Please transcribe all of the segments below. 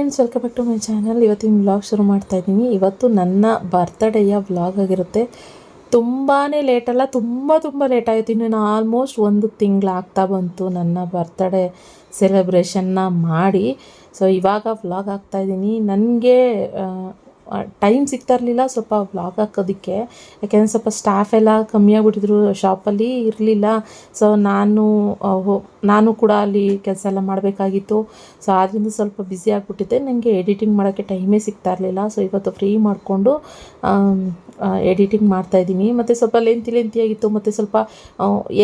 Friends welcome back to my channel ಇವತ್ತಿನ vlog ಶುರು ಮಾಡ್ತಾ ಇದ್ದೀನಿ. ಇವತ್ತು ನನ್ನ ಬರ್ತ್ಡೇಯ ವ್ಲಾಗ್ ಆಗಿರುತ್ತೆ. ತುಂಬಾ ಲೇಟಲ್ಲ ತುಂಬ ತುಂಬ ಲೇಟ್ ಆಯಿತು ಇನ್ನು ನಾನು ಆಲ್ಮೋಸ್ಟ್ ಒಂದು ತಿಂಗಳಾಗ್ತಾ ಬಂತು ನನ್ನ ಬರ್ತ್ಡೇ ಸೆಲೆಬ್ರೇಷನ್ನ ಮಾಡಿ. ಸೊ ಇವಾಗ ವ್ಲಾಗ್ ಆಗ್ತಾಯಿದ್ದೀನಿ ನನಗೆ ಟೈಮ್ ಸಿಗ್ತಾ ಇರಲಿಲ್ಲ ಸ್ವಲ್ಪ ವ್ಲಾಗ್ ಹಾಕೋದಕ್ಕೆ. ಯಾಕೆಂದರೆ ಸ್ವಲ್ಪ ಸ್ಟಾಫ್ ಎಲ್ಲ ಕಮ್ಮಿ ಆಗಿಬಿಟ್ಟಿದ್ರು ಶಾಪಲ್ಲಿ ಇರಲಿಲ್ಲ. ಸೊ ನಾನು ನಾನು ಕೂಡ ಅಲ್ಲಿ ಕೆಲಸ ಎಲ್ಲ ಮಾಡಬೇಕಾಗಿತ್ತು. ಸೊ ಆದ್ದರಿಂದ ಸ್ವಲ್ಪ ಬ್ಯುಸಿ ಆಗಿಬಿಟ್ಟಿದ್ದೆ. ನನಗೆ ಎಡಿಟಿಂಗ್ ಮಾಡೋಕ್ಕೆ ಟೈಮೇ ಸಿಗ್ತಾ ಇರಲಿಲ್ಲ ಸೊ ಇವತ್ತು ಫ್ರೀ ಮಾಡಿಕೊಂಡು ಎಡಿಟಿಂಗ್ ಮಾಡ್ತಾಯಿದ್ದೀನಿ ಮತ್ತು ಸ್ವಲ್ಪ ಲೆಂತಿ ಲೆಂತಿಯಾಗಿತ್ತು ಮತ್ತು ಸ್ವಲ್ಪ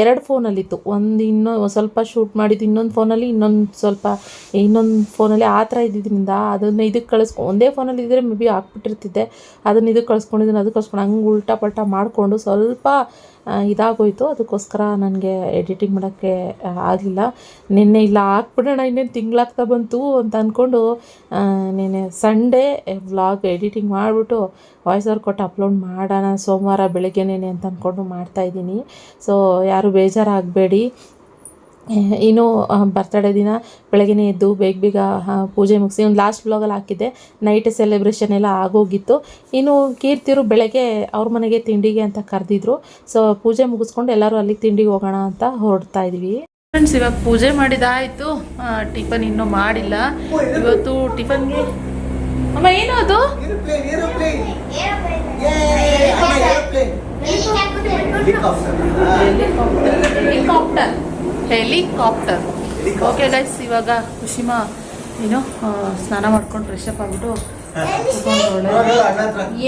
ಎರಡು ಫೋನಲ್ಲಿತ್ತು ಒಂದು ಇನ್ನೂ, ಸ್ವಲ್ಪ ಶೂಟ್ ಮಾಡಿದ್ದು ಇನ್ನೊಂದು ಫೋನಲ್ಲಿ ಇನ್ನೊಂದು ಸ್ವಲ್ಪ, ಇನ್ನೊಂದು ಫೋನಲ್ಲಿ ಆ ಥರ ಇದ್ದಿದ್ದರಿಂದ ಅದನ್ನು ಇದಕ್ಕೆ ಕಳಿಸ್ಕೊ, ಒಂದೇ ಫೋನಲ್ಲಿ ಇದ್ದರೆ ಮೇ ಬಿ ಹಾಕ್ಬಿಟ್ಟಿರ್ತಿದ್ದೆ ಅದನ್ನು ಇದಕ್ಕೆ ಕಳಿಸ್ಕೊಂಡಿದ್ದೀನಿ ಅದಕ್ಕೆ ಕಳ್ಸ್ಕೊಂಡು ಹಂಗೆ ಉಲ್ಟಾ ಪಲ್ಟಾ ಮಾಡಿಕೊಂಡು ಸ್ವಲ್ಪ ಇದಾಗೋಯಿತು. ಅದಕ್ಕೋಸ್ಕರ ನನಗೆ ಎಡಿಟಿಂಗ್ ಮಾಡೋಕ್ಕೆ ಆಗಲಿಲ್ಲ. ನಿನ್ನೆ ಇಲ್ಲ ಹಾಕ್ಬಿಡೋಣ ಇನ್ನೇನು ತಿಂಗಳಾಗ್ತಾ ಬಂತು ಅಂತ ಅಂದ್ಕೊಂಡು ನಿನ್ನೆ ಸಂಡೇ ವ್ಲಾಗ್ ಎಡಿಟಿಂಗ್ ಮಾಡಿಬಿಟ್ಟು ವಾಯ್ಸ್ ಕೊಟ್ಟು ಅಪ್ಲೋಡ್ ಮಾಡೋಣ, ಸೋಮವಾರ ಬೆಳಗ್ಗೆನೇ ಅಂತ ಅಂದ್ಕೊಂಡು ಮಾಡ್ತಾಯಿದ್ದೀನಿ ಸೊ ಯಾರು ಬೇಜಾರಾಗಬೇಡಿ. ಇನ್ನು ಬರ್ತಡೇ ದಿನ ಬೆಳಗ್ಗೆ ಎದ್ದು ಬೇಗ ಬೇಗ ಪೂಜೆ ಮುಗಿಸಿ ಒಂದು ಲಾಸ್ಟ್ ವ್ಲಾಗಲ್ಲಿ ಹಾಕಿದ್ದೆ. ನೈಟ್ ಸೆಲೆಬ್ರೇಷನ್ ಎಲ್ಲ ಆಗೋಗಿತ್ತು. ಇನ್ನು ಕೀರ್ತಿರು ಬೆಳಗ್ಗೆ ಅವ್ರ ಮನೆಗೆ ತಿಂಡಿಗೆ ಅಂತ ಕರೆದಿದ್ರು. ಸೊ ಪೂಜೆ ಮುಗಿಸ್ಕೊಂಡು ಎಲ್ಲರೂ ಅಲ್ಲಿಗೆ ತಿಂಡಿಗೆ ಹೋಗೋಣ ಅಂತ ಹೊರಡ್ತಾ ಇದ್ವಿ. ಫ್ರೆಂಡ್ಸ್ ಇವಾಗ ಪೂಜೆ ಮಾಡಿದಾಯಿತು ಟಿಫನ್ ಇನ್ನೂ ಮಾಡಿಲ್ಲ. ಇವತ್ತು ಟಿಫನ್ಗೆ ಅಮ್ಮ ಏನು ಅದು. ಹೆಲಿಕಾಪ್ಟರ್ ಹೆಲಿಕಾಪ್ಟರ್ ಓಕೆ ಗೈಸ್ ಇವಾಗ ಖುಷಿಮಾ ಏನು ಸ್ನಾನ ಮಾಡ್ಕೊಂಡು ಫ್ರೆಶ್ ಅಪ್ ಆಗ್ಬಿಟ್ಟು.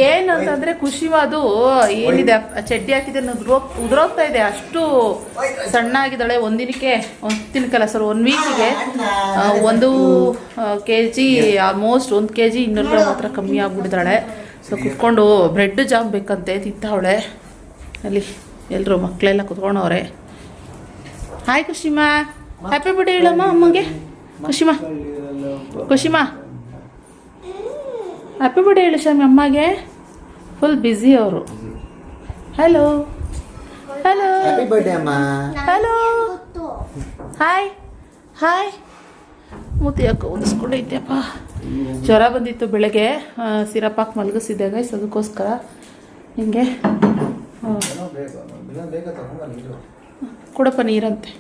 ಏನಂತಂದ್ರೆ ಅದು ಏನಿದೆ ಚಡ್ಡಿ ಹಾಕಿದ್ರೆ ಉದ್ರೋ ಉದುರೋಗ್ತಾ ಇದೆ ಅಷ್ಟು ಸಣ್ಣ ಆಗಿದ್ದಾಳೆ ಒಂದಿನಕ್ಕೆ ಒಂದು ತಿನ್ಕಲ್ಲ ಸರ್ ಒನ್ ವೀಕಿಗೆ ಒಂದು ಕೆ ಜಿ ಆಲ್ಮೋಸ್ಟ್ ಒಂದು ಕೆ ಜಿ ಇನ್ನೂರು ಗ್ರಾಮ್ ಮಾತ್ರ ಕಮ್ಮಿ ಆಗ್ಬಿಟ್ಟಿದ್ದಾಳೆ. ಸೊ ಕುತ್ಕೊಂಡು ಬ್ರೆಡ್ ಜಾಮ್ ಬೇಕಂತೆ ತಿಂತಾವಳೆ. ಅಲ್ಲಿ ಎಲ್ಲರೂ ಮಕ್ಕಳೆಲ್ಲ ಕುತ್ಕೊಂಡವ್ರೆ. ಹಾಯ್ ಖುಷಿಮಾ ಹ್ಯಾಪಿ ಬರ್ಡೇ ಹೇಳಮ್ಮ ಅಮ್ಮಗೆ ಖುಷಿಮಾ ಖುಷಿಮಾ ಹ್ಯಾಪಿ ಬರ್ಡೇ ಹೇಳಿ ಶಾಮಿ ಅಮ್ಮಗೆ ಫುಲ್ ಬ್ಯುಸಿ ಅವರು. Hello hello. Hello hi hi ಮೂತಿ ಯಾಕೆ ಓದಿಸ್ಕೊಂಡೈತೆಪ್ಪ ಜ್ವರ ಬಂದಿತ್ತು ಬೆಳಗ್ಗೆ. ಸಿರಪ್ ಹಾಕಿ ಮಲಗಿಸಿದ್ದೆ ಗೈಸ್ ಅದಕ್ಕೋಸ್ಕರ. ಹಿಂಗೆ ಆ, ಕೊಡಪ್ಪ ನೀರಂತೆ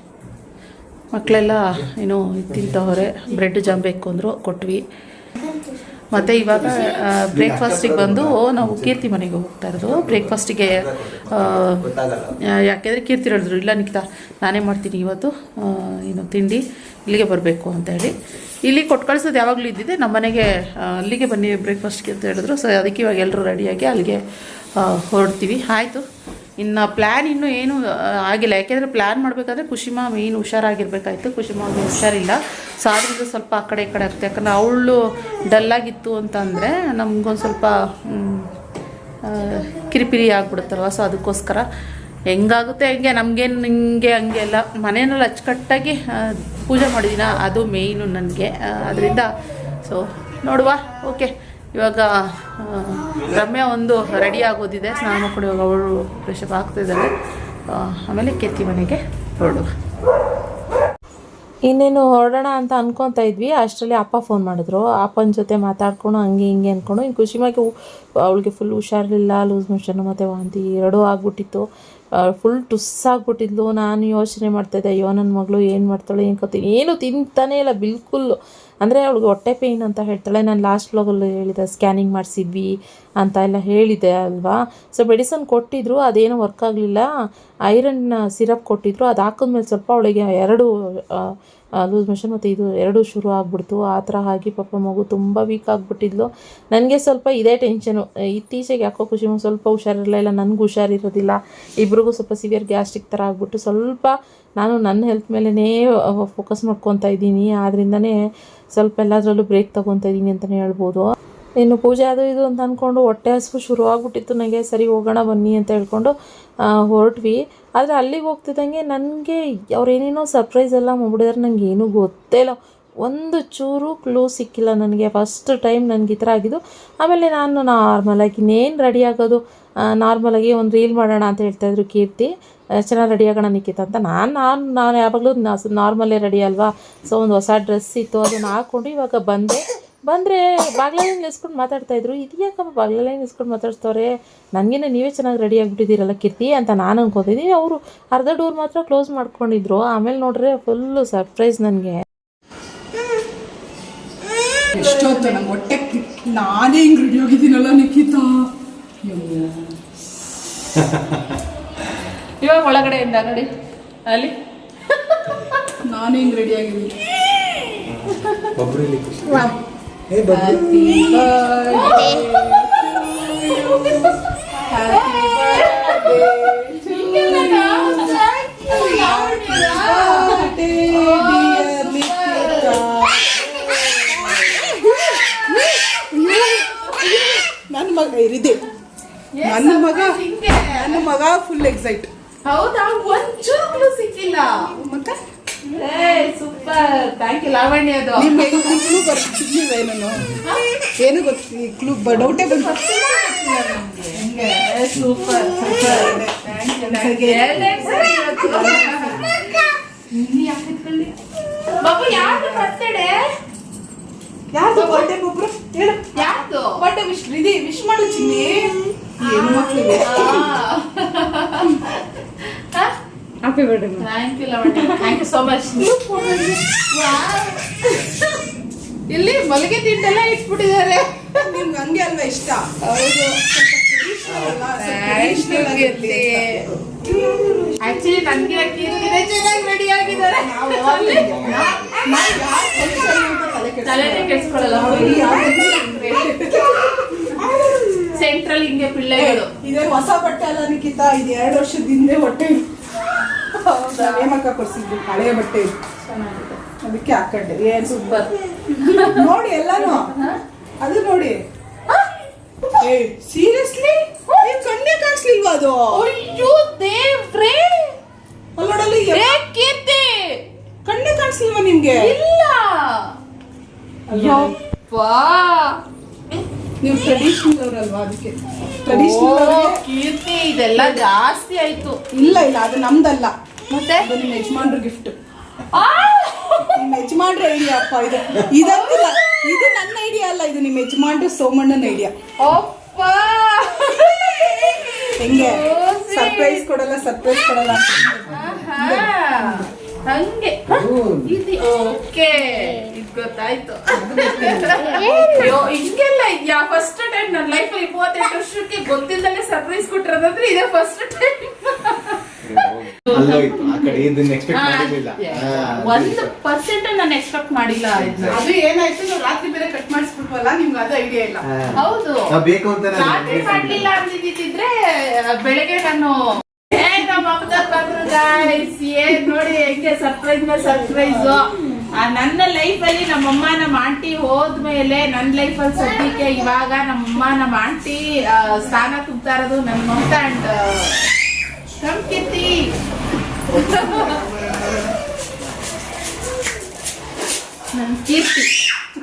ಮಕ್ಕಳೆಲ್ಲ ಏನು ತಿಂತವ್ರೆ ಬ್ರೆಡ್ ಜಾಮ್ ಬೇಕು ಅಂದರು ಕೊಟ್ವಿ. ಮತ್ತು ಇವಾಗ ಬ್ರೇಕ್ಫಾಸ್ಟಿಗೆ ಬಂದು ನಾವು ಕೀರ್ತಿ ಮನೆಗೆ ಹೋಗ್ತಾ ಇರೋದು. ಬ್ರೇಕ್ಫಾಸ್ಟಿಗೆ ಯಾಕೆಂದರೆ ಕೀರ್ತಿ ಹೇಳಿದ್ರು, ಇಲ್ಲ ನಿಖಿತಾ, ನಾನೇ ಮಾಡ್ತೀನಿ ಇವತ್ತು ಏನು ತಿಂಡಿ, ಇಲ್ಲಿಗೆ ಬರಬೇಕು ಅಂತ ಹೇಳಿ. ಇಲ್ಲಿ ಕೊಟ್ಟು ಕಳಿಸೋದು ಯಾವಾಗಲೂ ಇದ್ದಿದೆ. ನಮ್ಮ ಮನೆಗೆ ಅಲ್ಲಿಗೆ ಬನ್ನಿ ಬ್ರೇಕ್ಫಾಸ್ಟ್ಗೆ ಅಂತ ಹೇಳಿದ್ರು. ಸೊ ಅದಕ್ಕೆ ಇವಾಗ ಎಲ್ಲರೂ ರೆಡಿಯಾಗಿ ಅಲ್ಲಿಗೆ ಹೊರಡ್ತೀವಿ. ಆಯಿತು. ಇನ್ನು ಪ್ಲ್ಯಾನ್ ಇನ್ನೂ ಏನು ಆಗಿಲ್ಲ. ಯಾಕೆಂದರೆ ಪ್ಲ್ಯಾನ್ ಮಾಡಬೇಕಾದ್ರೆ ಕುಶಿಮಾ ಮೇಯ್ನ್ ಹುಷಾರಾಗಿರ್ಬೇಕಾಯ್ತು. ಅವ್ನು ಹುಷಾರಿಲ್ಲ. ಸೊ ಸ್ವಲ್ಪ ಆ ಕಡೆ ಈ ಕಡೆ ಆಗ್ತದೆ. ಯಾಕಂದರೆ ಅವಳು ಡಲ್ಲಾಗಿತ್ತು ಅಂತಂದರೆ ನಮಗೊಂದು ಸ್ವಲ್ಪ ಕಿರಿಪಿರಿ ಆಗ್ಬಿಡುತ್ತಲ್ವ? ಸೊ ಅದಕ್ಕೋಸ್ಕರ ಹೆಂಗಾಗುತ್ತೆ ಹೆಂಗೆ, ನಮಗೇನು ಹಿಂಗೆ ಹಂಗೆ ಎಲ್ಲ. ಮನೆಯಲ್ಲಿ ಅಚ್ಚುಕಟ್ಟಾಗಿ ಪೂಜೆ ಮಾಡಿದ್ದೀನ ಅದು ಮೇಯ್ನು ನನಗೆ. ಅದರಿಂದ ಸೊ ನೋಡುವ. ಓಕೆ ಇವಾಗ ರಮ್ಯ ಒಂದು ರೆಡಿ ಆಗೋದಿದೆ. ಸ್ನಾನ ಕೂಡ ಇವಾಗ ಅವಳು ಫ್ರೆಶಪ್ ಆಗ್ತಾ ಆಗ್ತಿದ್ದಾಳೆ. ಆಮೇಲೆ ಕೆತ್ತಿ ಮನೆಗೆ ಹೊರಡುವ. ಇನ್ನೇನು ಹೊರಡೋಣ ಅಂತ ಅನ್ಕೊತಾ ಇದ್ವಿ. ಅಷ್ಟರಲ್ಲಿ ಅಪ್ಪ ಫೋನ್ ಮಾಡಿದ್ರು. ಅಪ್ಪನ ಜೊತೆ ಮಾತಾಡ್ಕೊಂಡು ಹಂಗೆ ಹಿಂಗೆ ಅಂದ್ಕೊಂಡು ಖುಷಿ ಖುಷಿಮಾಗಿ ಅವಳಿಗೆ ಫುಲ್ ಹುಷಾರಿರಲಿಲ್ಲ ಲೂಸ್ ಮೋಷನ್ ಮತ್ತು ವಾಂತಿ ಎರಡೂ ಆಗ್ಬಿಟ್ಟಿತ್ತು. ಫುಲ್ ಟುಸ್ ಆಗ್ಬಿಟ್ಟಿದ್ಲು. ನಾನು ಯೋಚನೆ ಮಾಡ್ತಾಯಿದ್ದೆ ಅಯ್ಯೋ ನನ್ನ ಮಗಳು ಏನು ಮಾಡ್ತಾಳೆ, ಏನು ಕೊತ್ತಿ ಏನು ತಿಂತಾನೇ ಇಲ್ಲ, ಬಿಲ್ಕುಲ್. ಅಂದರೆ ಅವಳಿಗೆ ಹೊಟ್ಟೆ ಪೇಯ್ನ್ ಅಂತ ಹೇಳ್ತಾಳೆ. ನಾನು ಲಾಸ್ಟ್ ಬ್ಲಾಗಲ್ಲಿ ಹೇಳಿದೆ ಸ್ಕ್ಯಾನಿಂಗ್ ಮಾಡಿಸಿದ್ವಿ ಅಂತ ಎಲ್ಲ ಹೇಳಿದೆ ಅಲ್ವಾ? ಸೊ ಮೆಡಿಸನ್ ಕೊಟ್ಟಿದ್ರು, ಅದೇನೋ ವರ್ಕ್ ಆಗಲಿಲ್ಲ. ಐರನ್ ಸಿರಪ್ ಕೊಟ್ಟಿದ್ರು, ಅದು ಹಾಕಿದ್ಮೇಲೆ ಸ್ವಲ್ಪ ಅವಳಿಗೆ ಎರಡು ಲೂಸ್ ಮೋಷನ್ ಮತ್ತು ಇದು ಎರಡೂ ಶುರು ಆಗ್ಬಿಡ್ತು. ಆ ಥರ ಆಗಿ ಪಾಪ ಮಗು ತುಂಬ ವೀಕ್ ಆಗಿಬಿಟ್ಟಿದ್ಲು. ನನಗೆ ಸ್ವಲ್ಪ ಇದೇ ಟೆನ್ಷನು ಇತ್ತೀಚೆಗೆ ಯಾಕೋ ಖುಷಿ ಸ್ವಲ್ಪ ಹುಷಾರಿರಲಿಲ್ಲ, ಇಲ್ಲ ನನಗೂ ಹುಷಾರಿರೋದಿಲ್ಲ. ಇಬ್ರಿಗೂ ಸ್ವಲ್ಪ ಸಿವಿಯರ್ ಗ್ಯಾಸ್ಟ್ರಿಕ್ ಥರ ಆಗಿಬಿಟ್ಟು ಸ್ವಲ್ಪ ನಾನು ನನ್ನ ಹೆಲ್ತ್ ಮೇಲೇ ಫೋಕಸ್ ಮಾಡ್ಕೊತಾ ಇದ್ದೀನಿ. ಆದ್ರಿಂದನೇ ಸ್ವಲ್ಪ ಎಲ್ಲದರಲ್ಲೂ ಬ್ರೇಕ್ ತೊಗೊತಾ ಇದ್ದೀನಿ ಅಂತಲೇ ಹೇಳ್ಬೋದು. ಇನ್ನು ಪೂಜೆ ಅದು ಇದು ಅಂತ ಅಂದ್ಕೊಂಡು ಹೊಟ್ಟೆ ಹಸಿವು ಶುರು ಆಗ್ಬಿಟ್ಟಿತ್ತು ನನಗೆ ಸರಿ ಹೋಗೋಣ ಬನ್ನಿ ಅಂತ ಹೇಳ್ಕೊಂಡು ಹೊರಟ್ವಿ. ಆದರೆ ಅಲ್ಲಿಗೆ ಹೋಗ್ತಿದ್ದಂಗೆ ನನಗೆ ಅವ್ರೇನೇನೋ ಸರ್ಪ್ರೈಸ್ ಎಲ್ಲ ಮಾಡ್ಬಿಟ್ಟಿದ್ರೆ ನನಗೆ ಏನೂ ಗೊತ್ತೇ ಇಲ್ಲ. ಒಂದು ಚೂರು ಕ್ಲೂ ಸಿಕ್ಕಿಲ್ಲ ನನಗೆ. ಫಸ್ಟ್ ಟೈಮ್ ನನಗೆ ಈ ಥರ ಆಗಿದ್ದು. ಆಮೇಲೆ ನಾನು ನಾರ್ಮಲಾಗಿ ಇನ್ನೇನು ರೆಡಿ ಆಗೋದು? ನಾರ್ಮಲಾಗಿ ಒಂದು ರೀಲ್ ಮಾಡೋಣ ಅಂತ ಹೇಳ್ತಾಯಿದ್ರು ಕೀರ್ತಿ. ಚೆನ್ನಾಗಿ ರೆಡಿ ಆಗೋಣ ನಿಖಿತ ಅಂತ. ನಾನು ನಾನು ನಾನು ಯಾವಾಗಲೂ ನಾರ್ಮಲೇ ರೆಡಿ ಅಲ್ವಾ? ಸೊ ಒಂದು ಹೊಸ ಡ್ರೆಸ್ ಇತ್ತು, ಅದನ್ನು ಹಾಕ್ಕೊಂಡು ಇವಾಗ ಬಂದೆ. ಬಂದರೆ ಬಾಗ್ಲಲ್ಲೇ ನಿಲ್ಸ್ಕೊಂಡು ಮಾತಾಡ್ತಾಯಿದ್ರು ಇದು ಯಾಕಮ್ಮ ಬಾಗ್ಲಲ್ಲೇ ನಿಲ್ಸ್ಕೊಂಡು ಮಾತಾಡ್ತವ್ರೆ ನನಗೇನೆ ನೀವೇ ಚೆನ್ನಾಗಿ ರೆಡಿ ಆಗಿಬಿಟ್ಟಿದ್ದೀರಲ್ಲ ಕೀರ್ತಿ ಅಂತ ನಾನು ಅನ್ಕೋತಿದ್ದೀನಿ ಅವರು ಅರ್ಧ ಡೋರ್ ಮಾತ್ರ ಕ್ಲೋಸ್ ಮಾಡ್ಕೊಂಡಿದ್ರು. ಆಮೇಲೆ ನೋಡ್ರೆ ಫುಲ್ಲು ಸರ್ಪ್ರೈಸ್ ನನಗೆ. ಎಷ್ಟೊತ್ತು ನಂಗೆ ಹೊಟ್ಟೆ ನಾನೇ ಹಿಂಗ್ ರೆಡಿ ಆಗಿದ್ದೀನಲ್ಲ ನಿಖಿತಾ? ಇವಾಗ ಇವಾಗ ಇಂದ ನೋಡಿ. ಅಲ್ಲಿ. ನಾನೇ ಹಿಂಗೆ ರೆಡಿ ಆಗಿದ್ದೀನಿ. ಬಬ್ರಲ್ಲಿ ಖುಷಿ ಏ ಬಬ್ರು ನನ್ನ ಮಗ ಇರಿದೆ ನನ್ನ ಮಗ ನನ್ನ ಮಗ ಫುಲ್ ಎಕ್ಸೈಟ್ ಹೌದಾ? ಒಂಚೂರು ಸಿಕ್ಕಿಲ್ಲ. ಸೂಪರ್ ಥ್ಯಾಂಕ್ ಯು ಲಾವಣ್ಯ ಅದು. ಕ್ಲೂ ಏನು ಗೊತ್ತಿ ಕ್ಲೂ ಡೌಟೇ ಬಂತು. ಸೂಪರ್? ಬಾಬು ಯಾರ್ದು ಬರ್ತಡೆ ಯಾರ್ದು ಬರ್ಡೇ ಒಬ್ರು ಹೇಳು. ಯಾರ್ದು? ಬರ್ಡೇ ವಿಶ್ ಇದೆ ವಿಶ್ ಮಾಡು ಚಿನ್ನಿ. ಏನು ಮಕ್ಕಳಿಗೆ happy birthday thank you Lavanya thank you so much ಇಲ್ಲಿ ಮಲ್ಲಿಗೆ ತಿಂಡೆಲ್ಲ ಇಟ್ಬಿಟ್ಟಿದ್ದಾರೆ ನಿಮ್ಗೆ ಹಂಗೆ ಅಲ್ವಾ ಇಷ್ಟ ಆಕ್ಚುಲಿ ನನ್ಗೆ ಕೀರ್ತಿನೇ ಚೆನ್ನಾಗಿ ರೆಡಿ ಆಗಿದ್ದಾರೆ ತಲೆನೇ ಕೆಡ್ಸ್ಕೊಳ್ಳಲ್ಲ ಸೆಂಟ್ರಲ್ ಹಿಂಗೆ ಪಿಳ್ಳೆಗಳು ಇದೇ ಹೊಸ ಬಟ್ಟೆ ಅಲ್ಲ ನಿಖಿತ ಇದು ಎರಡು ವರ್ಷದ ಹಿಂದೆ ಹೊಟ್ಟೆ ನೇಮಕ ಕೊಡ್ಸಿದ್ದು ಹಳೆಯ ಬಟ್ಟೆ. ಅದಕ್ಕೆ ಹಾಕೊಂಡೆ ಏನ್ ಸೂಪರ್. ನೋಡಿ ಎಲ್ಲಾನು. ಅದು ನೋಡಿ. ಸೀರಿಯಸ್ಲಿ ನೀ ಕಣ್ಣೆ ಕಾಣಿಸ್ಲಿಲ್ವಾ ಅದು? ಅಯ್ಯೋ ದೇವ್ರೇ! ಅಲ್ಲೋಡಲ್ಲಿ ಕೀರ್ತಿ! ಕಣ್ಣೆ ಕಾಣಿಸ್ಲಿಲ್ವಾ ನಿಮ್ಗೆ? ಇಲ್ಲ. ಯಪ್ಪಾ! ನೀವು ಟ್ರೆಡಿಷನಲ್ ಅವರಲ್ವಾ ಅದಕ್ಕೆ? ಟ್ರೆಡಿಷನಲ್ ಕೀರ್ತಿ ಇದೆಲ್ಲ ಜಾಸ್ತಿ ಆಯ್ತು. ಇಲ್ಲ ಇಲ್ಲ ಅದು ನಮ್ದಲ್ಲ. ಮತ್ತೆ? ನಿಮ್ಮ ಯಜಮಾನ್ರು ಗಿಫ್ಟ್! ನಿಮ್ಮ ಯಜಮಾನ್ರ ಐಡಿಯಾ ಅಪ್ಪ ಇದು. ಇದಂತಿಲ್ಲ. ಇದು ನನ್ನ ಐಡಿಯಾ ಅಲ್ಲ ಇದು ನಿಮ್ಮ ಯಜಮಾನ್ರು ಸೋಮಣ್ಣನ ಐಡಿಯಾ ಅಪ್ಪ! ಹೆಂಗೆ? ಸರ್ಪ್ರೈಸ್ ಕೊಡಲ್ಲ ಸರ್ಪ್ರೈಸ್ ಕೊಡಲ್ಲ. ಹಂಗೆ. ಇದು ಓಕೆ. ಇದು ಗೊತ್ತಾಯ್ತು. ಅಯ್ಯೋ ಹಿಂಗೆಲ್ಲ ಇದ್ಯಾ? ಫಸ್ಟ್ ಟೈಮ್ ನನ್ನ ಲೈಫಲ್ಲಿ ಮೂವತ್ತೆಂಟು ವರ್ಷಕ್ಕೆ ಗೊತ್ತಿಲ್ಲದೆ ಸರ್ಪ್ರೈಸ್ ಕೊಟ್ಟಿರೋದಂದ್ರೆ ಇದೇ ಫಸ್ಟ್ ಟೈಮ್ ಅಲ್ಲೋಯ್ತು ಆ ಕಡೆ ಇದನ್ನ ಎಕ್ಸ್ಪೆಕ್ಟ್ ಮಾಡಿರ್ಲಿಲ್ಲ. ಹಾ, ಒಂದು ಪರ್ಸೆಂಟ್ ನಾನು ಎಕ್ಸ್ಪೆಕ್ಟ್ ಮಾಡಿಲ್ಲ ಇದನ್ನ ಅದು ಏನಾಯ್ತು? ನಾವು ರಾತ್ರಿ ಬೇರೆ ಕಟ್ ಮಾಡಿಸ್ಬಿಟ್ವಲ್ಲ ನಿಮ್ಗೆ ಅದು ಐಡಿಯಾ ಇಲ್ಲ. ಹೌದು. ನಾವ್ ಬೇಕು ಅಂತ ರಾತ್ರಿ ಮಾಡ್ಲಿಲ್ಲ. ಅಂದಿದ್ದಿದ್ರೆ ಬೆಳಗ್ಗೆ ನಾನು. ಏನ್ ನೋಡಿ ಹೆಂಗೆ ಸರ್ಪ್ರೈಸ್ ಮೇಲೆ ಸರ್ಪ್ರೈಸ್ ನನ್ನ ಲೈಫ್ ಅಲ್ಲಿ ನಮ್ಮಮ್ಮ ನಮ್ಮ ಆಂಟಿ ಹೋದ್ಮೇಲೆ ನನ್ನ ಲೈಫ್ ಅಲ್ಲಿ ಸದ್ಯಕ್ಕೆ ಇವಾಗ ನಮ್ಮಮ್ಮ ನಮ್ಮ ಆಂಟಿ ಸ್ಥಾನ ತುಂಬ್ತಾ ಇರೋದು ನನ್ನ ಮಮತಾ ಅಂಡ್ ಕಮ್ Kitty. ನನ್ ಕೀರ್ತಿ.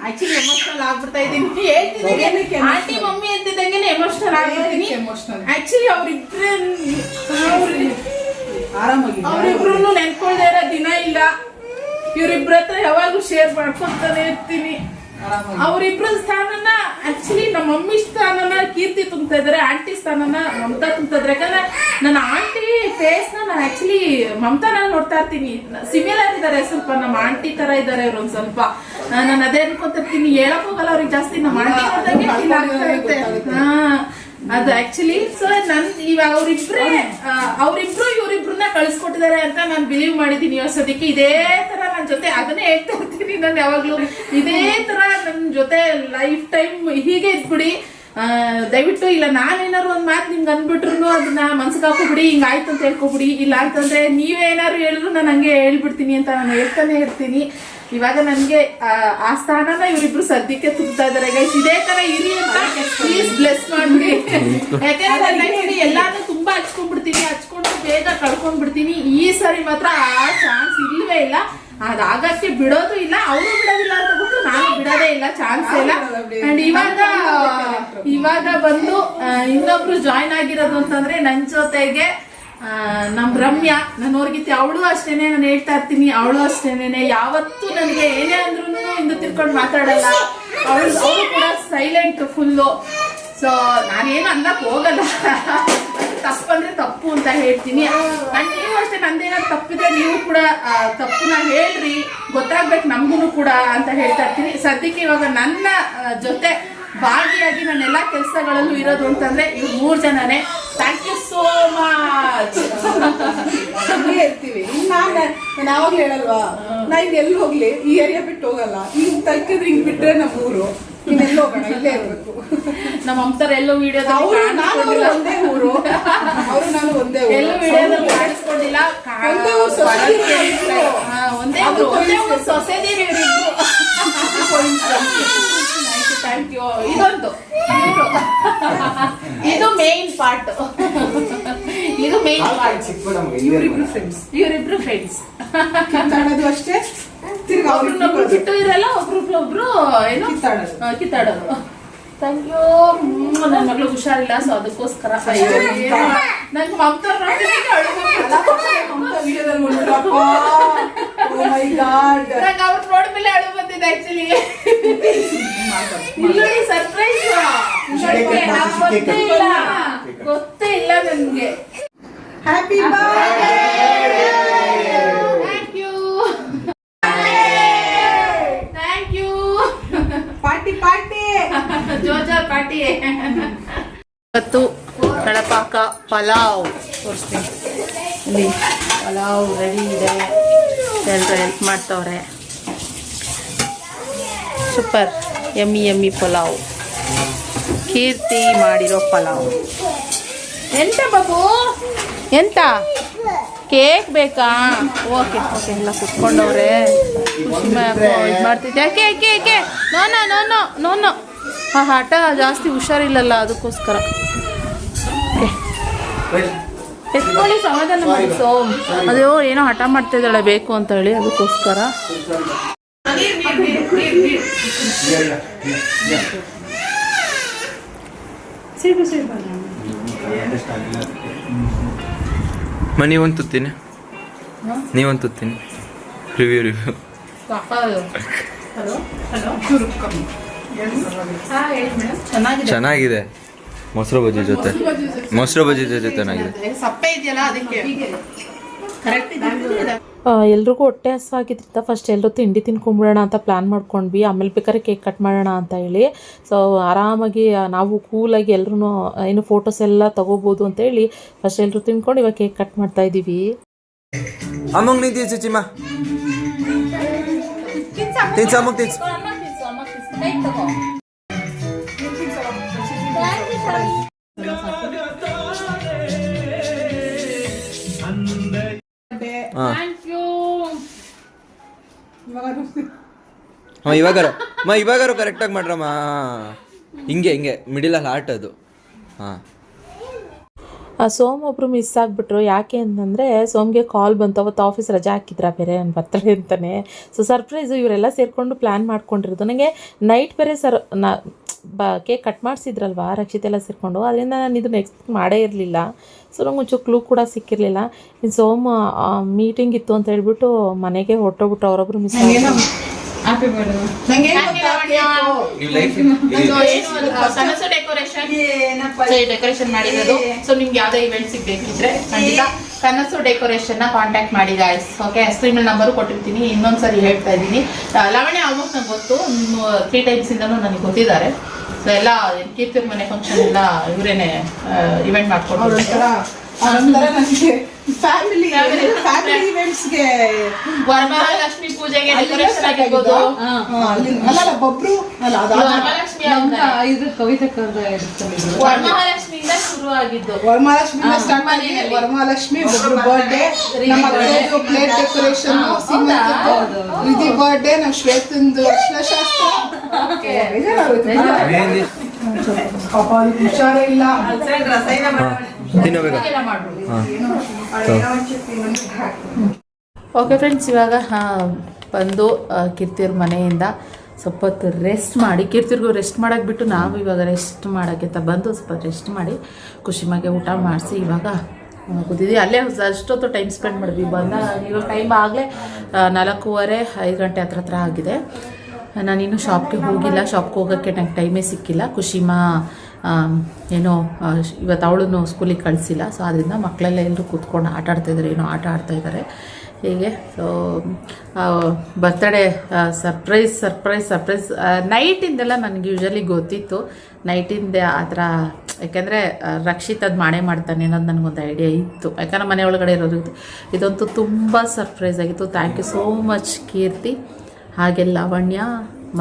ಆಕ್ಚುಲಿ ಎಮೋಷನಲ್ ಆಗ್ಬಿಡ್ತಾ ಇದ್ದೀನಿ. ಹೇಳ್ತಿದ್ದೀನಿ. ಏನಕ್ಕೆ ಆಂಟಿ ಮಮ್ಮಿ ಅಂತಿದ್ದಂಗೆ ಎಮೋಷನಲ್ ಆಗ್ಬಿಡ್ತೀನಿ ಏನಕ್ಕೆ emotional? ಆಕ್ಚುಲಿ ಅವ್ರಿಬ್ರು ಆರಾಮಾಗಿ ಅವ್ರಿಬ್ರು ನೆನ್ಕೊಳ್ದೇ ಇರೋ ದಿನ ಇಲ್ಲ. ಇವ್ರಿಬ್ರ ಹತ್ರ ಯಾವಾಗ್ಲೂ ಶೇರ್ ಮಾಡ್ಕೊಂತಾನೆ ಇರ್ತೀನಿ. ಅವರಿಬ್ರು ಸ್ಥಾನನ ಆಕ್ಚುಲಿ ನಮ್ಮ ಮಮ್ಮಿ ಸ್ಥಾನನ ಕೀರ್ತಿ ತುಂಬ್ತಾ ಇದಾರೆ ಆಂಟಿ ಸ್ಥಾನನ ಮಮತಾ ತುಂಬ್ತಾ ಇದ್ರೆ. ಯಾಕಂದ್ರೆ ನನ್ನ ಆಂಟಿ ಫೇಸ್ನ ನಾನು ಆಕ್ಚುಲಿ ಮಮತಾನ ನೋಡ್ತಾ ಇರ್ತೀನಿ. ಸಿಮಿಲರ್ ಇದಾರೆ ಸ್ವಲ್ಪ ನಮ್ಮ ಆಂಟಿ ತರ ಇದಾರೆ ಇವ್ರು ಒಂದ್ ಸ್ವಲ್ಪ. ನಾನು ಅದೇ ಅನ್ಕೊಂತಿರ್ತೀನಿ ಹೇಳಕ್ ಹೋಗಲ್ಲ ಅವ್ರಿಗೆ ಜಾಸ್ತಿ ನಮ್ಮ ಆಂಟಿ ನೋಡ್ದಂಗೆ feel ಆಗ್ತಾ ಇರುತ್ತೆ. ಹಾ ಅದು ಆಕ್ಚುಲಿ ಸೊ ನನ್ ಇವಾಗ ಅವ್ರಿಬ್ರೆ ಅವ್ರಿಬ್ರು ಇವ್ರಿಬ್ರನ್ನ ಕಳಿಸ್ಕೊಟ್ಟಿದ್ದಾರೆ ಅಂತ ನಾನು ಬಿಲೀವ್ ಮಾಡಿದೀನಿ ಇವಾಗ ಸದ್ಯಕ್ಕೆ. ಇದೇ ತರ ನನ್ನ ಜೊತೆ ಅದನ್ನೇ ಹೇಳ್ತಾ ಇರ್ತೀನಿ. ನಾನು ಯಾವಾಗ್ಲೂ ಇದೇ ತರ ನನ್ನ ಜೊತೆ ಲೈಫ್ ಟೈಮ್ ಹೀಗೆ ಇದ್ಬಿಡಿ. ದಯವಿಟ್ಟು ಇಲ್ಲ ನಾನೇನಾದ್ರು ಒಂದು ಮಾತು ನಿಮ್ಗೆ ಅಂದ್ಬಿಟ್ರು ಅದನ್ನ ಮನ್ಸಿಗೆ ಹಾಕೋಬಿಡಿ ಹಿಂಗ್ ಆಯ್ತು ಅಂತ ಹೇಳ್ಕೊಬಿಡಿ. ಇಲ್ಲ ಅಂತಂದ್ರೆ ನೀವೇನಾದ್ರು ಹೇಳಿದ್ರು ನಾನು ಹಂಗೆ ಹೇಳ್ಬಿಡ್ತೀನಿ ಅಂತ ನಾನು ಹೇಳ್ತಾನೆ ಇರ್ತೀನಿ. ಇವಾಗ ನನಗೆ ಆ, ಸ್ಥಾನನ ಇವರಿಬ್ರು ಸದ್ಯಕ್ಕೆ ತುಂಬ್ತಾ ಇದಾರೆ. ಗೈಸ್ ಇದೇ ತರ ಇರಿ ಅಂತ ಪ್ಲೀಸ್ ಬ್ಲೆಸ್ ಮಾಡ್ಬಿಡಿ. ಯಾಕಂದ್ರೆ ಎಲ್ಲಾನು ತುಂಬಾ ಹಚ್ಕೊಂಡ್ಬಿಡ್ತೀನಿ. ಹಚ್ಕೊಂಡು ಬೇಗ ಕಳ್ಕೊಂಡ್ಬಿಡ್ತೀನಿ. ಈ ಸರಿ ಮಾತ್ರ ಆ ಚಾನ್ಸ್ ಇಲ್ವೇ ಇಲ್ಲ. ಅದಾಗಕ್ಕೆ ಬಿಡೋದು ಇಲ್ಲ ಅವರು ಬಿಡೋದಿಲ್ಲ ಅಂತ ಬಿಟ್ಟು ನಾನು ಬಿಡೋದೇ ಇಲ್ಲ ಚಾನ್ಸ್ ಇಲ್ಲ. ಅಂಡ್ ಇವಾಗ ಇವಾಗ ಬಂದು ಇನ್ನೊಬ್ರು ಜಾಯ್ನ್ ಆಗಿರೋದು ಅಂತಂದ್ರೆ ನನ್ ಜೊತೆಗೆ ನಮ್ ರಮ್ಯಾ ನಾನು ಅವ್ರಿಗಿತ್ತು ಅವಳು ಅಷ್ಟೇನೆ ನಾನು ಹೇಳ್ತಾ ಇರ್ತೀನಿ ಅವಳು ಅಷ್ಟೇನೆ ಯಾವತ್ತೂ ನನಗೆ ಏನೇ ಅಂದ್ರೂ ಇಂದು ತಿರ್ಕೊಂಡು ಮಾತಾಡಲ್ಲ. ಅವಳು ಅವಳು ಕೂಡ ಸೈಲೆಂಟ್ ಫುಲ್ಲು ಸೊ ನಾನೇನು ಅಂದಕ್ಕೆ ಹೋಗಲ್ಲ. ತಪ್ಪು ಅಂತ ಹೇಳ್ತೀನಿ. ಅಂಡ್ ನೀವು ಅಷ್ಟೇ ನಂದೇನಾದ್ರು ತಪ್ಪಿದ್ರೆ ನೀವು ಕೂಡ ತಪ್ಪು ತಪ್ಪುನ ಹೇಳ್ರಿ. ಗೊತ್ತಾಗ್ಬೇಕು ನಮಗೂ ಕೂಡ ಅಂತ ಹೇಳ್ತಾ ಇರ್ತೀನಿ. ಸದ್ಯಕ್ಕೆ ಇವಾಗ ನನ್ನ ಜೊತೆ ಭಾಗಿಯಾಗಿ ನನ್ನ ಎಲ್ಲ ಕೆಲಸಗಳಲ್ಲೂ ಇರೋದು ಅಂತಂದ್ರೆ ಇವ್ರು ಮೂರ್ ಜನನೇ. ಥ್ಯಾಂಕ್ ಯು ಸೋ ಮಚ್ ಇರ್ತೀವಿ ನಾನು ನಾನು ಯಾವಾಗ್ಲೂ ಹೇಳಲ್ವಾ? ನಾ ಈಗ ಎಲ್ಲಿ ಹೋಗ್ಲಿ? ಈ ಏರಿಯಾ ಬಿಟ್ಟು ಹೋಗಲ್ಲ. ಈಗ ತಲ್ಕಿದ್ರೆ ಹಿಂಗ್ ಬಿಟ್ರೆ ನಮ್ಮ ಊರು ಇನ್ನೆಲ್ಲ ಹೋಗೋಣ ಇಲ್ಲೇ ಇರ್ಬೇಕು. ನಮ್ಮ ಅಮ್ತರ ಎಲ್ಲೋ ಅವರು ವಿಡಿಯೋದಲ್ಲಿ ನಾನು ಅವ್ರು ಒಂದೇ ಊರು. ಅವರು ನಾನು ಒಂದೇ ಊರು. ಎಲ್ಲೂ ವಿಡಿಯೋದಲ್ಲಿ ಕಾಣಿಸ್ಕೊಂಡಿಲ್ಲ. ಕಾ- ಒಂದೇ ಊರು ಸೊಸೆದಿರು ಇಬ್ರು. ಹಾ, ಒಂದೇ ಅದು ಊರು. ಒಂದೇ ಊರು coincidence. ಸೊಸೆದಿರು ಇವ್ರಿಬ್ರು ಥ್ಯಾಂಕ್ ಯು ಇದೊಂದು ಇವ್ರು. ಇದು ಮೇನ್ ಪಾರ್ಟ್ ಇದು ಮೇನ್ ಪಾರ್ಟ್ ಇವ್ರಿಬ್ರು ಫ್ರೆಂಡ್ಸ್ ಇವರಿಬ್ರು ಫ್ರೆಂಡ್ಸ್ ಕಿತ್ತಾಡೋದು ಅಷ್ಟೇ? ಒಬ್ರನ್ನೊಬ್ರು ಬಿಟ್ಟು ಇರಲ್ಲ ಒಬ್ರೊಬ್ರು ಏನು ಕಿತ್ತಾಡೋದು. ಆ, ಕಿತ್ತಾಡೋದು. ಥ್ಯಾಂಕ್ ಯು ನನ್ನ ಮಗಳು ಹುಷಾರಿಲ್ಲ ಸೊ ಅದಕ್ಕೋಸ್ಕರ ಅಯ್ಯೋ ನಂಗೆ ಮಮತಾ ಓ ನಂಗೆ ಅವ್ರು ನೋಡ್ಮೇಲೆ ಅಳು ಬಂದಿದೆ ಆಕ್ಚುಲಿ ಇಲ್ಲ ಸರ್ಪ್ರೈಸ್ ಗೊತ್ತೇ ಇಲ್ಲ ಗೊತ್ತೇ ಇಲ್ಲ ನನ್ಗೆ ಹ್ಯಾಪಿ ಬರ್ತ್ಡೇ ಇವತ್ತು ಕಳಪಾಕ ಪಲಾವ್. ತೋರಿಸ್ತೀನಿ. ಇಲ್ಲಿ ಪಲಾವ್ ರೆಡಿ ಇದೆ. ಎಲ್ಲರೂ ಹೆಲ್ಪ್ ಮಾಡ್ತವ್ರೆ. ಸೂಪರ್ ಎಮ್ಮಿ ಎಮ್ಮಿ ಪಲಾವ್. ಕೀರ್ತಿ ಮಾಡಿರೋ ಪಲಾವ್. ಎಂತ ಬಾಬು? ಎಂತ? ಕೇಕ್ ಬೇಕಾ? ಓಕೆ ಓಕೆ ಎಲ್ಲ ಕುತ್ಕೊಂಡವ್ರೆ. ಖುಷಿ ಮಾಡ್ತಿದ್ದೆ ಯಾಕೆ ಯಾಕೆ ಯಾಕೆ ನೋನೋ ನೋನೋ ನೋನೋ ಆ ಹಠ ಜಾಸ್ತಿ ಹುಷಾರಿಲ್ಲಲ್ಲ ಅದಕ್ಕೋಸ್ಕರ. ಓಕೆ. ಎತ್ಕೊಳ್ಳಿ ಸಮಾಧಾನ ಮಾಡಿ ಸೋಮ್. ಅಯ್ಯೋ ಏನೋ ಹಠ ಮಾಡ್ತಾ ಇದ್ದಾಳೆ ಬೇಕು ಅಂತ ಹೇಳಿ ಅದಕ್ಕೋಸ್ಕರ. ನೀವೊಂದು ತುತ್ತೀನಿ? ನೀವೊಂದು ತುತ್ತೀನಿ? ರಿವ್ಯೂ ರಿವ್ಯೂ ಹಲೋ ಹಲೋ ಚೆನ್ನಾಗಿದೆ. ಚೆನ್ನಾಗಿದೆ. ಮೊಸರು ಬಜ್ಜಿ ಜೊತೆ. ಮೊಸರು ಬಜ್ಜಿ ಜೊತೆ ಚೆನ್ನಾಗಿದೆ. ಸಪ್ಪೆ ಇದೆಯಲ್ಲ ಅದಕ್ಕೆ? ಕರೆಕ್ಟ್ ಇದೆ ಎಲ್ರಿಗೂ ಹೊಟ್ಟೆ ಹಸುವಾಗಿದ್ರಿಂದ ಫಸ್ಟ್ ಎಲ್ಲರೂ ತಿಂಡಿ ತಿನ್ಕೊಂಬಿಡೋಣ ಅಂತ ಪ್ಲ್ಯಾನ್ ಮಾಡ್ಕೊಂಡ್ವಿ. ಆಮೇಲೆ ಬೇಕಾದ್ರೆ ಕೇಕ್ ಕಟ್ ಮಾಡೋಣ ಅಂತ ಹೇಳಿ. ಸೊ ಆರಾಮಾಗಿ ನಾವು ಕೂಲಾಗಿ ಎಲ್ಲರೂ ಏನು ಫೋಟೋಸ್ ಎಲ್ಲ ತೊಗೋಬೋದು ಅಂತ ಹೇಳಿ ಫಸ್ಟ್ ಎಲ್ಲರೂ ತಿನ್ಕೊಂಡು ಇವಾಗ ಕೇಕ್ ಕಟ್ ಮಾಡ್ತಾ ಇದ್ದೀವಿ ಅಮ್ಮಂಗ್ ನಿಂತಿ ಚಿಚಿಮ್ಮ ತಿನ್ಸು ಅಮ್ಮಂಗ್ ತಿನ್ಸು. ಇವಾಗ ಹಾಂ ಇವಾಗಾರು. ಮ ಇವಾಗಾರು ಕರೆಕ್ಟಾಗಿ ಮಾಡ್ರಮ್ಮ. ಹಿಂಗೆ ಹಿಂಗೆ. ಮಿಡಿಲಲ್ಲಿ ಆರ್ಟ್ ಅದು. ಹಾಂ. ಸೋಮ್ ಒಬ್ರು ಮಿಸ್ ಆಗಿಬಿಟ್ರು. ಯಾಕೆ ಅಂತಂದರೆ ಸೋಮ್ಗೆ ಕಾಲ್ ಬಂತು. ಅವತ್ತು ಆಫೀಸ್ ರಜೆ ಹಾಕಿದ್ರ ಬೇರೆ ನನ್ನ ಬರ್ತಡೆ ಅಂತಾನೆ. ಸೊ ಸರ್ಪ್ರೈಸು ಇವರೆಲ್ಲ ಸೇರಿಕೊಂಡು ಪ್ಲ್ಯಾನ್ ಮಾಡ್ಕೊಂಡಿರೋದು. ನನಗೆ ನೈಟ್ ಬೇರೆ ಸರ್ ನಾ ಬ ಕೇಕ್ ಕಟ್ ಮಾಡಿಸಿದ್ರಲ್ವಾ? ರಕ್ಷಿತೆಲ್ಲ ಸೇರಿಕೊಂಡು. ಅದರಿಂದ ನಾನು ಇದನ್ನು ಎಕ್ಸ್ಪೆಕ್ಟ್ ಮಾಡೇ ಇರಲಿಲ್ಲ. ಸೊ ನಂಗೆ ಒಂಚೂರು ಕ್ಲೂ ಕೂಡ ಸಿಕ್ಕಿರಲಿಲ್ಲ. ಇನ್ನು ಸೋಮ್ ಮೀಟಿಂಗ್ ಇತ್ತು ಅಂತ ಹೇಳ್ಬಿಟ್ಟು ಮನೆಗೆ ಹೊರಟೋಗ್ಬಿಟ್ಟು ಅವರೊಬ್ರು ಮಿಸ್ ಹ್ಯಾಪಿ ನಂಗೆ ಏನ್ Happy ಗೊತ್ತಾ? birthday. cake? ನೀವು ಲೈಫ್ ಕನಸು ಡೆಕೋರೇಷನ್ ಡೆಕೋರೇಷನ್ ಮಾಡಿರೋದು. ಸೊ ನಿಮ್ಗೆ ಯಾವ್ದೇ ಇವೆಂಟ್ಸ್ ಬೇಕಿದ್ರೆ ಖಂಡಿತ ಕನಸು ಡೆಕೋರೇಷನ್ನ ಕಾಂಟ್ಯಾಕ್ಟ್ ಮಾಡಿ ಗಾಯ್ಸ್ ಓಕೆ ಸ್ಕ್ರೀನ್ ನಂಬರ್ ಕೊಟ್ಟಿರ್ತೀನಿ. ಇನ್ನೊಂದ್ಸರಿ ಹೇಳ್ತಾ ಇದ್ದೀನಿ. ಲವಣೆ ಆಲ್ಮೋಸ್ಟ್ ನಂಗೆ ಗೊತ್ತು. ತ್ರೀ ಟೈಮ್ಸ್ ಇಂದನೂ ನನಗೆ ಗೊತ್ತಿದ್ದಾರೆ. ಸೊ ಎಲ್ಲ ಕೀರ್ತಿ ಮನೆ ಫಂಕ್ಷನ್ ಎಲ್ಲ ಇವರೇನೆ ಇವೆಂಟ್ ಮಾಡ್ಕೊಂಡು ನನಗೆ ಫ್ಯಾಮಿಲಿ. ಫ್ಯಾಮಿಲಿ ಇವೆಂಟ್ಸ್ಗೆ ವರಮಹಾಲಕ್ಷ್ಮಿ ಪೂಜೆಗೆ ಡೆಕೋರೇಷನ್ ಆಗಿರ್ಬೋದು. ಅಲ್ಲ ಅಲ್ಲ ಬೊಬ್ರು ಅಲ್ಲ ವರಮಹಾಲಕ್ಷ್ಮಿ ಇದು ಕವಿತೆ ವರಮಹಾಲಕ್ಷ್ಮಿಯಿಂದ ಶುರು ಆಗಿದ್ದು. ವರಮಹಾಲಕ್ಷ್ಮಿ ಸ್ಟಾರ್ಟ್ ಮಾಡಿ. ವರಮಹಾಲಕ್ಷ್ಮಿ ಒಬ್ರು ಬರ್ಡೇ ನಮ್ಮ ಮಕ್ಕಳದು ಪ್ಲೇಟ್ ಡೆಕೋರೇಷನ್ ಇದು ಬರ್ಡೇ ನಮ್ಮ ಶ್ವೇತಂದು ಅರ್ಶನ ಶಾಸ್ತ್ರ ಬೇಜಾರಾಗೋಯ್ತು. ಪಾಪ ಹುಷಾರೇ ಇಲ್ಲ. ತಿನ್ನಬೇಕು? ಓಕೆ ಫ್ರೆಂಡ್ಸ್ ಇವಾಗ ಬಂದು ಕಿರ್ತಿರ್ ಕಿರ್ತಿಯವ್ರ ಮನೆಯಿಂದ ಸ್ವಲ್ಪ ಹೊತ್ತು ರೆಸ್ಟ್ ಮಾಡಿ ಕಿರ್ತಿರ್ಗೂ ರೆಸ್ಟ್ ಮಾಡೋಕೆ ಬಿಟ್ಟು ನಾವು ಇವಾಗ ರೆಸ್ಟ್ ಮಾಡೋಕ್ಕೆ ಅಂತ ಬಂದು ಸ್ವಲ್ಪ ರೆಸ್ಟ್ ಮಾಡಿ ಖುಷಿಮಾಗೆ ಊಟ ಮಾಡಿಸಿ ಇವಾಗ ಕೂತಿದ್ವಿ. ಅಲ್ಲೇ ಅಷ್ಟೊತ್ತು ಟೈಮ್ ಸ್ಪೆಂಡ್ ಮಾಡಿದ್ವಿ. ಬಂದ ಇವಾಗ ಟೈಮ್ ಆಗಲೇ ನಾಲ್ಕೂವರೆ ಐದು ಗಂಟೆ ಹತ್ರ ಹತ್ರ ಆಗಿದೆ. ನಾನಿನ್ನು ಶಾಪ್ಗೆ ಹೋಗಿಲ್ಲ. ಶಾಪ್ಗೆ ಹೋಗೋಕ್ಕೆ ನಂಗೆ ಟೈಮೇ ಸಿಕ್ಕಿಲ್ಲ. ಖುಷಿಮಾ ಏನೋ ಇವತ್ತು ಅವಳನ್ನು ಸ್ಕೂಲಿಗೆ ಕಳಿಸಿಲ್ಲ. ಸೊ ಅದರಿಂದ ಮಕ್ಕಳೆಲ್ಲ ಎಲ್ಲರೂ ಕೂತ್ಕೊಂಡು ಆಟ ಆಡ್ತಾಯಿದ್ದಾರೆ ಏನೋ ಆಟ ಆಡ್ತಾಯಿದ್ದಾರೆ ಹೀಗೆ so birthday surprise surprise surprise ನೈಟಿಂದೆಲ್ಲ ನನಗೆ ಯೂಶಲಿ ಗೊತ್ತಿತ್ತು. ನೈಟಿಂದ ಆ ಥರ, ಯಾಕೆಂದರೆ ರಕ್ಷಿತ್ ಅದು ಮಾಡೇ ಮಾಡ್ತಾನೆ ಅನ್ನೋದು ನನಗೊಂದು ಐಡಿಯಾ ಇತ್ತು. ಯಾಕಂದ್ರೆ ಮನೆ ಒಳಗಡೆ ಇರೋದು. ಇದಂತೂ ತುಂಬ ಸರ್ಪ್ರೈಸ್ ಆಗಿತ್ತು. Thank you so much Keerthi. ಹಾಗೆ ಲಾವಣ್ಯ,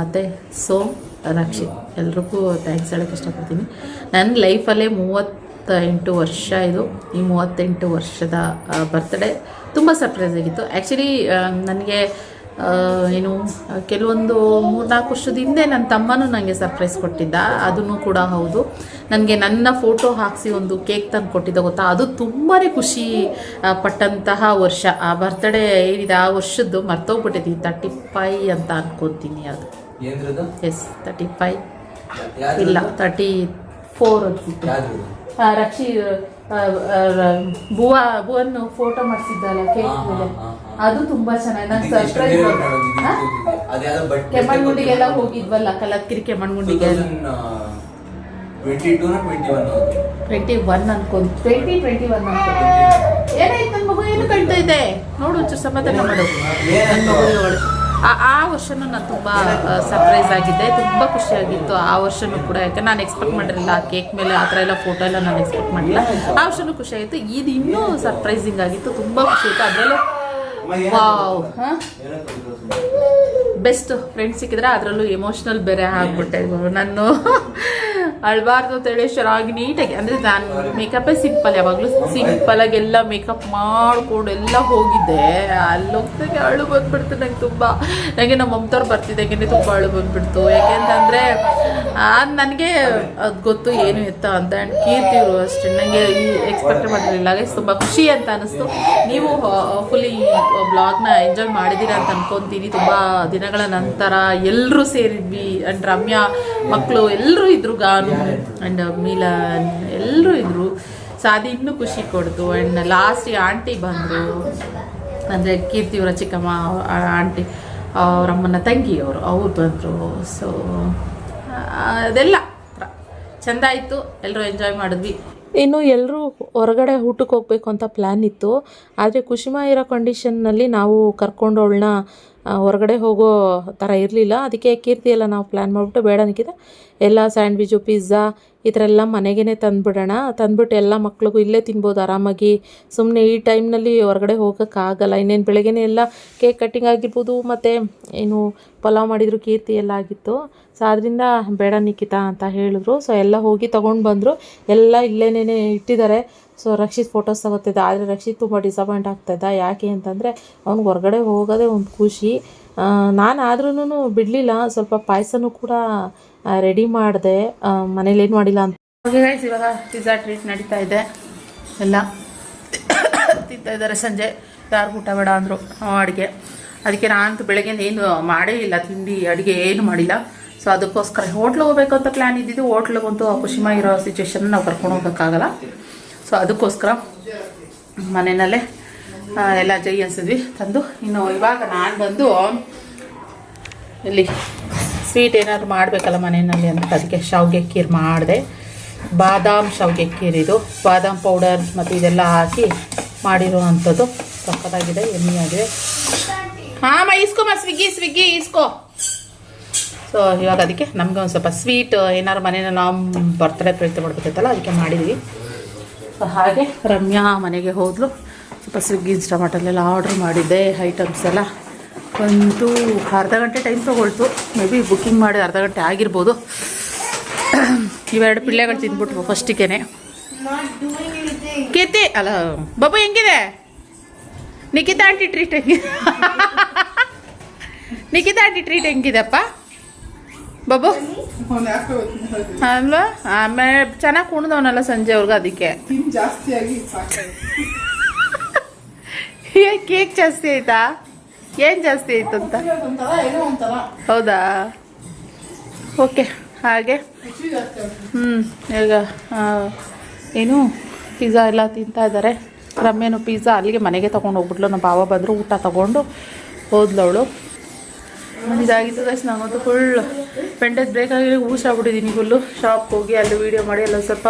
ಮತ್ತು ಸೋಮ್. ರಕ್ಷಿತ್ ಎಲ್ರಿಗೂ ಥ್ಯಾಂಕ್ಸ್ ಹೇಳೋಕ್ಕೆ ಇಷ್ಟಪಡ್ತೀನಿ. ನನ್ನ ಲೈಫಲ್ಲೇ ಮೂವತ್ತ ಎಂಟು ವರ್ಷ ಇದು. ಈ ಮೂವತ್ತೆಂಟು ವರ್ಷದ ಬರ್ತ್ಡೇ ತುಂಬ ಸರ್ಪ್ರೈಸ್ ಆಗಿತ್ತು. ಆ್ಯಕ್ಚುಲಿ ನನಗೆ ಏನು, ಕೆಲವೊಂದು ಮೂರ್ನಾಲ್ಕು ವರ್ಷದ ಹಿಂದೆ ನನ್ನ ತಮ್ಮನೂ ನನಗೆ ಸರ್ಪ್ರೈಸ್ ಕೊಟ್ಟಿದ್ದ. ಅದನ್ನು ಕೂಡ ಹೌದು. ನನಗೆ ನನ್ನ ಫೋಟೋ ಹಾಕಿಸಿ ಒಂದು ಕೇಕ್ ತಂದು ಕೊಟ್ಟಿದ್ದ ಗೊತ್ತಾ? ಅದು ತುಂಬಾ ಖುಷಿ ಪಟ್ಟಂತಹ ವರ್ಷ. ಆ ಬರ್ತ್ಡೇ ಏನಿದೆ? ಆ ವರ್ಷದ್ದು ಮರ್ತೋಗ್ಬಿಟ್ಟಿದ್ದೀನಿ ತರ್ಟಿ ಫೈ ಅಂತ ಅಂದ್ಕೊತೀನಿ ಅದು. ಎಸ್ ತರ್ಟಿ ಫೈವ್ ಇಲ್ಲ ತರ್ಟಿ ಫೋರ್ ರಕ್ಷಿ ಬುವಾ ಬುವನ್ನು ಫೋಟೋ ಮಾಡಿಸಿದ್ದಲ್ಲ ಕೇಕ್ ಮೇಲೆ. ಅದು ತುಂಬಾ ಚೆನ್ನಾಗಿ ನಂಗೆ ಸರ್ಪ್ರೈಸ್ ಕೆಮ್ಮಣ್ಗುಂಡಿಗೆಲ್ಲ ಹೋಗಿದ್ವಲ್ಲ ಕಲತ್ಕಿರಿ ಕೆಮ್ಮಣ್ಗುಂಡಿಗೆ ಟ್ವೆಂಟಿ ಒನ್ ಅನ್ಕೊಂಡ್ ಟ್ವೆಂಟಿ ಟ್ವೆಂಟಿ ಒನ್ ಏನಾಯ್ತು ನನ್ನ ಮಗು? ಏನು ಕಳ್ತಾ ಇದೆ ನೋಡು ಸಮಾಧಾನ ಮಾಡು. ನನ್ನ ಮಗು ಆ ವರ್ಷನೂ ನಾನು ತುಂಬ ಸರ್ಪ್ರೈಸ್ ಆಗಿದ್ದೆ ತುಂಬ ಖುಷಿಯಾಗಿತ್ತು ಆ ವರ್ಷನೂ ಕೂಡ. ಯಾಕೆ ನಾನು ಎಕ್ಸ್ಪೆಕ್ಟ್ ಮಾಡಿರಲಿಲ್ಲ ಆ ಕೇಕ್ ಮೇಲೆ ಆ ಥರ ಎಲ್ಲ ಫೋಟೋ ಎಲ್ಲ ನಾನು ಎಕ್ಸ್ಪೆಕ್ಟ್ ಮಾಡಿಲ್ಲ ಆ ವರ್ಷನೂ ಖುಷಿಯಾಗಿತ್ತು. ಇದು ಇನ್ನೂ ಸರ್ಪ್ರೈಸಿಂಗ್ ಆಗಿತ್ತು. ತುಂಬ ಖುಷಿ ಆಯಿತು ಅದರಲ್ಲೂ ವಾವ್, ಹಾಂ? ಬೆಸ್ಟ್ ಫ್ರೆಂಡ್ಸ್ ಸಿಕ್ಕಿದ್ರೆ ಅದರಲ್ಲೂ ಎಮೋಷ್ನಲ್ ಬೇರೆ ಆಗ್ಬಿಟ್ಟೆ. ನಾನು ಅಳ್ಬಾರ್ದು ಅಂತೇಳಿ ಚೆನ್ನಾಗಿ ನೀಟಾಗಿ, ಅಂದರೆ ನಾನು ಮೇಕಪ್ಪೇ ಸಿಂಪಲ್ ಯಾವಾಗಲೂ ಸಿಂಪಲಾಗಿ ಎಲ್ಲ ಮೇಕಪ್ ಮಾಡ್ಕೊಂಡು ಎಲ್ಲ ಹೋಗಿದ್ದೆ. ಅಲ್ಲಿ ಹೋಗ್ದಾಗೆ ಅಳು ಬಂದ್ಬಿಡ್ತು ನಂಗೆ ತುಂಬ. ನನಗೆ ನಮ್ಮ ಮಮತವ್ರು ಬರ್ತಿದ್ದಾಗೆ ತುಂಬ ಅಳು ಬಂದ್ಬಿಡ್ತು. ಯಾಕೆಂತಂದರೆ ನನಗೆ ಅದು ಗೊತ್ತು ಏನು ಎತ್ತ ಅಂತ ಅಂಡ್ ಕೀರ್ತಿ ಇವರು ಅಷ್ಟೇ. ನನಗೆ ಎಕ್ಸ್ಪೆಕ್ಟ್ ಮಾಡಿರಲಿಲ್ಲ ಹಾಗೆ ತುಂಬ ಖುಷಿ ಅಂತ ಅನಿಸ್ತು. ನೀವು ಫುಲ್ಲಿ ನ ಎಂಜಾಯ್ ಮಾಡಿದ್ದೀರಾ ಅಂತ ಅನ್ಕೊತೀನಿ. ತುಂಬ ದಿನಗಳ ನಂತರ ಎಲ್ಲರೂ ಸೇರಿದ್ವಿ. ಆ್ಯಂಡ್ ರಮ್ಯಾ ಮಕ್ಕಳು ಎಲ್ಲರೂ ಇದ್ರು ಗಾನು. ಆ್ಯಂಡ್ ಮೀಲಾ ಎಲ್ಲರೂ ಇದ್ರು. ಸೊ ಅದು ಇನ್ನೂ ಖುಷಿ ಕೊಡ್ತು. ಆ್ಯಂಡ್ ಲಾಸ್ಟ್ ಆಂಟಿ ಬಂದರು. ಅಂದರೆ ಕೀರ್ತಿಯವರ ಚಿಕ್ಕಮ್ಮ ಆಂಟಿ ಅವರಮ್ಮನ ತಂಗಿಯವರು, ಅವ್ರು ಬಂದರು. ಸೊ ಅದೆಲ್ಲ. ಚೆಂದ ಆಯಿತು. ಎಲ್ಲರೂ ಎಂಜಾಯ್ ಮಾಡಿದ್ವಿ. ಇನ್ನು ಎಲ್ಲರೂ ಹೊರಗಡೆ ಊಟಕ್ಕೆ ಹೋಗಬೇಕು ಅಂತ ಪ್ಲ್ಯಾನ್ ಇತ್ತು. ಆದರೆ ಖುಷಿಮಾ ಇರೋ ಕಂಡೀಷನ್ನಲ್ಲಿ ನಾವು ಕರ್ಕೊಂಡು ಅವಳನ್ನ ಹೊರಗಡೆ ಹೋಗೋ ಥರ ಇರಲಿಲ್ಲ. ಅದಕ್ಕೆ ಕೀರ್ತಿ ಎಲ್ಲ ನಾವು ಪ್ಲ್ಯಾನ್ ಮಾಡಿಬಿಟ್ಟು ಬೇಡ ನಿಕ್ಕಿದ ಎಲ್ಲ ಸ್ಯಾಂಡ್ವಿಚು ಪಿಜ್ಜಾ ಈ ಥರ ಎಲ್ಲ ಮನೆಗೇ ತಂದುಬಿಡೋಣ. ತಂದ್ಬಿಟ್ಟು ಎಲ್ಲ ಮಕ್ಳಿಗೂ ಇಲ್ಲೇ ತಿನ್ಬೋದು ಆರಾಮಾಗಿ. ಸುಮ್ಮನೆ ಈ ಟೈಮ್ನಲ್ಲಿ ಹೊರಗಡೆ ಹೋಗೋಕ್ಕಾಗಲ್ಲ ಇನ್ನೇನು ಬೆಳಗ್ಗೆನೇ ಎಲ್ಲ ಕೇಕ್ ಕಟ್ಟಿಂಗ್ ಆಗಿರ್ಬೋದು, ಮತ್ತು ಏನು ಪಲಾವ್ ಮಾಡಿದ್ರು ಕೀರ್ತಿ ಎಲ್ಲ ಆಗಿತ್ತು. ಸೊ ಅದರಿಂದ ಬೇಡ ನಿಖಿತ ಅಂತ ಹೇಳಿದ್ರು. ಸೊ ಎಲ್ಲ ಹೋಗಿ ತೊಗೊಂಡು ಬಂದರು. ಎಲ್ಲ ಇಲ್ಲೇನೇ ಇಟ್ಟಿದ್ದಾರೆ. ಸೊ ರಕ್ಷಿತ್ ಫೋಟೋಸ್ ತಗೋತಿದ್ದ. ಆದರೆ ರಕ್ಷಿತ್ ತುಂಬ ಡಿಸಪಾಯಿಂಟ್ ಆಗ್ತಾಯಿದ್ದ ಯಾಕೆ ಅಂತಂದರೆ ಅವ್ನಿಗೆ ಹೊರಗಡೆ ಹೋಗೋದೇ ಒಂದು ಖುಷಿ. ನಾನು ಆದ್ರೂ ಬಿಡಲಿಲ್ಲ. ಸ್ವಲ್ಪ ಪಾಯಸನೂ ಕೂಡ ರೆಡಿ ಮಾಡಿದೆ. ಮನೇಲಿ ಏನು ಮಾಡಿಲ್ಲ ಅಂತ. ಇವಾಗ ಪಿಜ್ಜಾ ಟ್ರೀಟ್ ನಡೀತಾ ಇದೆ. ಎಲ್ಲ ತಿಂತಾ ಇದ್ದಾರೆ ಸಂಜೆ. ಯಾರು ಊಟ ಬೇಡ ಅಂದರು ಅಡುಗೆ. ಅದಕ್ಕೆ ನಾನಂತೂ ಬೆಳಗ್ಗೆ ಏನು ಮಾಡೇ ಇಲ್ಲ. ತಿಂಡಿ, ಅಡುಗೆ ಏನು ಮಾಡಿಲ್ಲ. ಸೊ ಅದಕ್ಕೋಸ್ಕರ ಹೋಟ್ಲಿಗೆ ಹೋಗ್ಬೇಕು ಅಂತ ಪ್ಲ್ಯಾನ್ ಇದ್ದಿದ್ದು ಹೋಟ್ಲಿಗಂತೂ ಖುಷಿಮ ಇರೋ ಸಿಚುವೇಶನ್ ನಾವು ಕರ್ಕೊಂಡು ಹೋಗೋಕ್ಕಾಗಲ್ಲ ಸೊ ಅದಕ್ಕೋಸ್ಕರ ಮನೆಯಲ್ಲೇ ಎಲ್ಲ ಜೈ ಅನ್ಸಿದ್ವಿ ತಂದು. ಇನ್ನು ಇವಾಗ ನಾನು ಬಂದು ಇಲ್ಲಿ ಸ್ವೀಟ್ ಏನಾದ್ರು ಮಾಡಬೇಕಲ್ಲ ಮನೆಯಲ್ಲಿ ಅಂತ ಅದಕ್ಕೆ ಶಾವಿಗೆ ಖೀರ್ ಮಾಡಿದೆ. ಬಾದಾಮ್ ಶಾವಿಗೆ ಖೀರ್ ಇದು. ಬಾದಾಮ್ ಪೌಡರ್ ಮತ್ತು ಇದೆಲ್ಲ ಹಾಕಿ ಮಾಡಿರೋ ಅಂಥದ್ದು ಸಕ್ಕತ್ತಾಗಿದೆ, ಎಮ್ಮಿಯಾಗಿದೆ. ಹಾಂ ಇಸ್ಕೊಮ್ಮ ಸ್ವಿಗ್ಗಿ ಸ್ವಿಗ್ಗಿ ಇಸ್ಕೋ ಸೊ ಇವಾಗ ಅದಕ್ಕೆ ನಮಗೆ ಒಂದು ಸ್ವಲ್ಪ ಸ್ವೀಟ್ ಏನಾದ್ರು ಮನೇನ ನಾವು ಬರ್ತಡೇ ಪ್ರಯತ್ನ ಮಾಡ್ಬೇಕಿತ್ತಲ್ಲ ಅದಕ್ಕೆ ಮಾಡಿದ್ವಿ. ಸೊ ಹಾಗೆ ರಮ್ಯಾ ಮನೆಗೆ ಹೋದ್ಲು. ಸ್ವಲ್ಪ ಸ್ವಿಗ್ಗಿ ಇನ್ಸ್ಟಾಮಾಟಲ್ಲೆಲ್ಲ ಆರ್ಡ್ರ್ ಮಾಡಿದ್ದೆ ಐಟಮ್ಸ್ ಎಲ್ಲ. ಒಂದು ಅರ್ಧ ಗಂಟೆ ಟೈಮ್ ತೊಗೊಳ್ತು. ಮೇ ಬಿ ಬುಕ್ಕಿಂಗ್ ಮಾಡಿ ಅರ್ಧ ಗಂಟೆ ಆಗಿರ್ಬೋದು. ಇವೆರಡು ಪಿಳ್ಳೆಗಳು ತಿಂದ್ಬಿಟ್ರು ಫಸ್ಟಿಗೆ ಕೀರ್ತಿ ಅಲ್ಲ ಬಾಬು ಹೆಂಗಿದೆ? ನಿಖಿತಾ ಆಂಟಿ ಟ್ರೀಟ್ ಹೆಂಗಿದೆ? ನಿಖಿತಾ ಆಂಟಿ ಟ್ರೀಟ್ ಹೆಂಗಿದೆಪ್ಪ ಬಾಬು? ಅಲ್ವಾ? ಆಮೇಲೆ ಚೆನ್ನಾಗಿ ಕುಣ್ದವನಲ್ಲ ಸಂಜೆ ಅವ್ರಿಗೆ ಅದಕ್ಕೆ. ಏ ಕೇಕ್ ಜಾಸ್ತಿ ಆಯ್ತಾ? ಏನು ಜಾಸ್ತಿ ಆಯ್ತು ಅಂತ? ಹೌದಾ? ಓಕೆ ಹಾಗೆ. ಹ್ಞೂ ಈಗ ಏನು ಪಿಜ್ಜಾ ಎಲ್ಲ ತಿಂತಾ ಇದ್ದಾರೆ ರಮ್ಯನು ಪಿಜ್ಜಾ ಅಲ್ಲಿಗೆ ಮನೆಗೆ ತಗೊಂಡು ಹೋಗ್ಬಿಟ್ಲು. ನಮ್ಮ ಬಾವ ಬಂದರು ಊಟ ತೊಗೊಂಡು ಹೋದ್ಲವಳು. ಇದಾಗಿತ್ತು ಗೈಸ್ ನಂಗಂತೂ ಫುಲ್ ಪೆಂಡೆದ್ ಬೇಕಾಗಿ ಊಸಾಗ್ಬಿಟ್ಟಿದ್ದೀನಿ ಫುಲ್ಲು ಶಾಪ್ಗೆ ಹೋಗಿ ಅಲ್ಲಿ ವೀಡಿಯೋ ಮಾಡಿ ಎಲ್ಲ ಸ್ವಲ್ಪ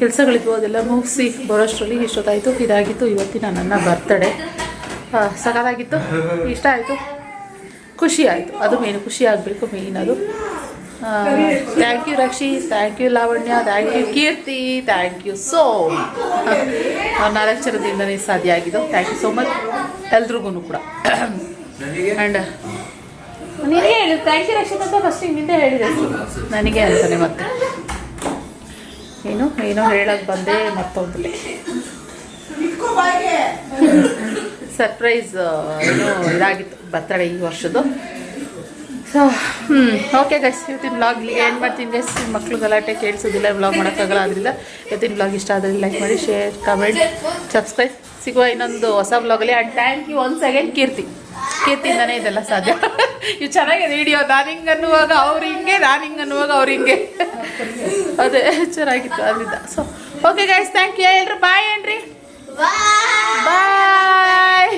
ಕೆಲಸಗಳಿದ್ವು ಅದೆಲ್ಲ ಮುಗಿಸಿ ಬರೋಷ್ಟರಲ್ಲಿ ಇಷ್ಟೊತ್ತಾಯಿತು. ಇದಾಗಿತ್ತು ಇವತ್ತಿನ ನನ್ನ ಬರ್ತಡೇ ಸಕಾಲಾಗಿತ್ತು ಇಷ್ಟ ಆಯಿತು. ಖುಷಿ ಆಯಿತು. ಅದು ಮೇನು ಖುಷಿ ಆಗಬೇಕು ಮೇನ್ ಅದು. Thank you Rakshi thank you Lavanya thank you Keerthi thank you so ನಾಲ್ಕು ಸಾಧ್ಯ ಆಗಿದ್ದು ಥ್ಯಾಂಕ್ ಯು ಸೋ ಮಚ್ ಎಲ್ರಿಗೂ ಕೂಡ. ಆ್ಯಂಡ್ ನೀನೇ ಹೇಳಿ ಥ್ಯಾಂಕ್ ಯು ರಕ್ಷಿತ್ ಅಂತ ಫಸ್ಟ್ ಹಿಂದೆ ಹೇಳಿದೆ. ನನಗೆ ಅಂತಾನೆ ಮತ್ತೆ. ಏನು ಏನೋ ಹೇಳಕ್ಕೆ ಬಂದೆ ಮತ್ತೊಂದು ಸರ್ಪ್ರೈಸ್ ಏನು ಇದಾಗಿತ್ತು ಬರ್ತಡೇ ಈ ವರ್ಷದ್ದು. ಸೊ ಹ್ಞೂ ಓಕೆ ಗೈಸ್ ಇವತ್ತಿನ ಬ್ಲಾಗ್ ಏನು ಮಾಡ್ತೀನಿ ಗೈಸ್ ಮಕ್ಕಳು ಗಲಾಟೆ ಕೇಳಿಸೋದಿಲ್ಲ ಬ್ಲಾಗ್ ಮಾಡೋಕ್ಕಾಗಲ್ಲ ಅದರಿಂದ ಇವತ್ತಿನ ಬ್ಲಾಗ್ ಇಷ್ಟ ಆದರೆ ಲೈಕ್ ಮಾಡಿ ಶೇರ್ ಕಮೆಂಟ್ ಸಬ್ಸ್ಕ್ರೈಬ್ ಸಿಗುವ ಇನ್ನೊಂದು ಹೊಸ ಬ್ಲಾಗಲ್ಲಿ and thank you one again Keerthi. ಕೇತಿಂದಾನೆ ಇದೆಲ್ಲ ಸಾಧ್ಯ. ಇವು ಚೆನ್ನಾಗಿದೆ ವಿಡಿಯೋ ನಾನು ಹಿಂಗೆ ಅನ್ನುವಾಗ ಅವ್ರು ಹಿಂಗೆ ನಾನು ಹಿಂಗೆ ಅನ್ನುವಾಗ ಅವ್ರು ಹಿಂಗೆ. ಅದೇ ಚೆನ್ನಾಗಿತ್ತು ಅಲ್ಲಿದ್ದ. So okay guys thank you ಎಲ್ರು ಬಾಯ್ ಏನ್ರಿ? ಬಾಯ್